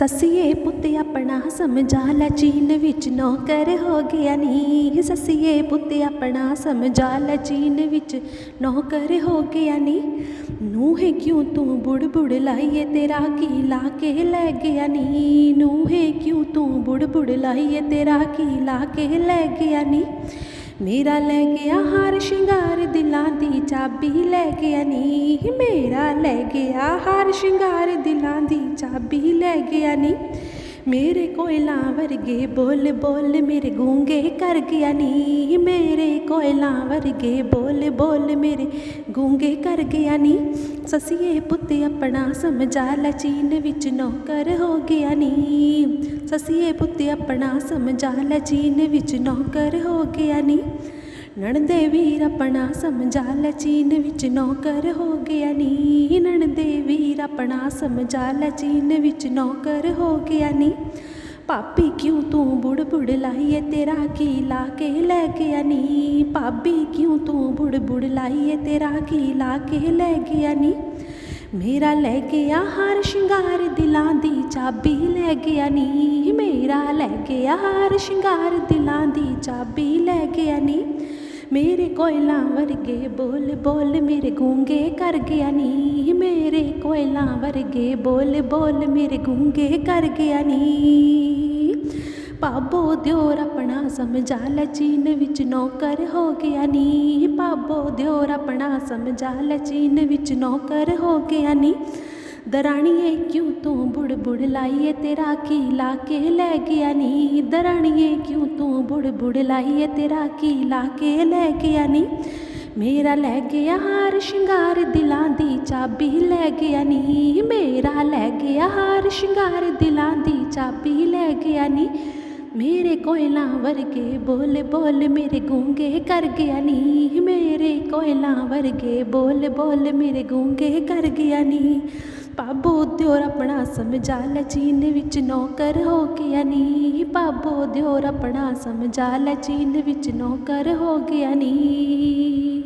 ਸੱਸੀਏ ਪੁੱਤ ਆਪਣਾ ਸਮਝਾ ਲੈ, ਚੀਨ ਵਿੱਚ ਨੌਕਰ ਹੋ ਗਿਆ ਨੀ ਸੱਸੀਏ ਪੁੱਤ ਆਪਣਾ ਸਮਝਾ ਲੈ, ਚੀਨ ਵਿੱਚ ਨੌਕਰ ਹੋ ਗਿਆ ਨੀ ਨੂੰਹੇ ਕਿਉਂ ਤੂੰ ਬੁੜ ਬੁੜ ਲਾਈਏ, ਤੇਰਾ ਕੀ ਲਾ ਕੇ ਲੈ ਗਿਆ ਨੀ ਨੂੰਹੇ ਕਿਉਂ ਤੂੰ ਬੁੜ ਬੁੜ ਲਾਈਏ, ਤੇਰਾ ਕੀ ਲਾ ਕੇ ਲੈ ਗਿਆ ਨੀ ਮੇਰਾ ਲੈ ਗਿਆ ਹਾਰ ਸ਼ਿੰਗਾਰ, ਦਿਲਾਂ ਦੀ ਚਾਬੀ ਲੈ ਗਿਆ ਨੀ ਮੇਰਾ ਲੈ ਗਿਆ ਹਾਰ ਸ਼ਿੰਗਾਰ, ਦਿਲਾਂ ਦੀ ਚਾਬੀ ਲੈ ਗਿਆ ਨੀ ਮੇਰੇ ਕੋਇਲਾਂ ਵਰਗੇ ਬੋਲ ਬੋਲ ਮੇਰੇ ਗੂੰਗੇ ਕਰ ਗਿਆ ਨੀ ਮੇਰੇ ਕੋਇਲਾਂ ਵਰਗੇ ਬੋਲ ਬੋਲ ਮੇਰੇ ਗੂੰਗੇ ਕਰ ਗਿਆ ਨੀ ਸਸੀਏ ਪੁੱਤ, ਆਪਣਾ ਸਮਝਾ ਲੈ ਵਿੱਚ ਨੌਕਰ ਹੋ ਗਿਆ ਨੀ ਸਸੀਏ ਪੁੱਤ ਆਪਣਾ ਸਮਝਾ ਲੈ, ਚੀਨ ਵਿੱਚ ਨੌਕਰ ਹੋ ਗਿਆ ਨੀ। ਨਣਦੇ ਵੀਰ ਆਪਣਾ ਸਮਝਾ ਲੈ, ਚੀਨ ਵਿੱਚ ਨੌਕਰ ਹੋ ਗਿਆ ਨੀ। ਨਣਦੇ ਵੀਰ ਆਪਣਾ ਸਮਝਾ ਲੈ, ਚੀਨ ਵਿੱਚ ਨੌਕਰ ਹੋ ਗਿਆ ਨੀ। ਭਾਬੀ ਕਿਉਂ ਤੂੰ ਬੁੜ ਬੁੜ ਲਾਈਏ ਤੇਰਾ ਕੀ ਲਾ ਕੇ ਲੈ ਗਿਆ ਨੀ? ਭਾਬੀ ਕਿਉਂ ਤੂੰ ਬੁੜ ਬੁੜ ਲਾਈਏ ਤੇਰਾ ਕੀ ਲਾ ਕੇ ਲੈ ਗਿਆ ਨੀ? ਮੇਰਾ ਲੈ ਗਿਆ ਹਾਰ, ਸ਼ਿੰਗਾਰ ਦਿਲਾਂ ਦੀ ਚਾਬੀ ਲੈ ਗਿਆ ਨੀ। ਮੇਰਾ ਲੈ ਗਿਆ ਹਾਰ, ਸ਼ਿੰਗਾਰ ਦਿਲਾਂ ਦੀ ਚਾਬੀ ਲੈ ਗਿਆ ਨੀ। ਮੇਰੇ ਕੋਇਲਾਂ ਵਰਗੇ ਬੋਲ ਬੋਲ ਮੇਰੇ ਗੂੰਗੇ ਕਰ ਗਿਆ ਨੀ। ਮੇਰੇ ਕੋਇਲਾਂ ਵਰਗੇ ਬੋਲ ਬੋਲ ਮੇਰੇ ਗੂੰਗੇ ਕਰ ਗਿਆ ਨੀ। ਭਾਬੋ ਦਿਓਰ ਆਪਣਾ ਸਮਝਾ ਲੈ ਚੀਨ ਵਿੱਚ ਨੌਕਰ ਹੋ ਗਿਆ ਨੀ। ਪਾਬੋ ਦਿਓਰ ਆਪਣਾ ਸਮਝਾ ਲੈ ਚੀਨ ਵਿੱਚ ਨੌਕਰ ਹੋ ਗਿਆ ਨੀ। ਦਰਾਣੀਏ ਕਿਉਂ ਤੂੰ ਬੁੜ ਬੁੜ ਲਾਈਏ, ਤੇਰਾ ਕੀ ਲਾ ਕੇ ਲੈ ਗਿਆ ਨੀ? ਦਰਾਣੀਏ ਕਿਉਂ ਤੂੰ ਬੁੜ ਬੁੜ ਲਾਈਏ, ਤੇਰਾ ਕੀ ਲਾ ਕੇ ਲੈ ਗਿਆ ਨੀ? ਮੇਰਾ ਲੈ ਗਿਆ ਹਾਰ ਸ਼ਿੰਗਾਰ, ਦਿਲਾਂ ਦੀ ਚਾਬੀ ਲੈ ਗਿਆ ਨੀ। ਮੇਰਾ ਲੈ ਗਿਆ ਹਾਰ ਸ਼ਿੰਗਾਰ, ਦਿਲਾਂ ਦੀ ਚਾਬੀ ਲੈ ਗਿਆ ਨੀ। ਮੇਰੇ ਕੋਇਲਾਂ ਵਰਗੇ ਬੋਲ ਬੋਲ ਮੇਰੇ ਗੂੰਗੇ ਕਰ ਗਿਆ ਨੀ ਮੇਰੇ ਕੋਇਲਾਂ ਵਰਗੇ ਬੋਲ ਬੋਲ ਮੇਰੇ ਗੂੰਗੇ ਕਰ ਗਿਆ ਨੀ ਪਾਬੋ ਦਿਓਰ ਆਪਣਾ ਸਮਝਾ ਲੈ ਚੀਨ ਵਿੱਚ ਨੌਕਰ ਹੋ ਗਿਆ ਨੀ ਪਾਬੋ ਦਿਓਰ ਆਪਣਾ ਸਮਝਾ ਲੈ ਚੀਨ ਵਿੱਚ ਨੌਕਰ ਹੋ ਗਿਆ ਨੀ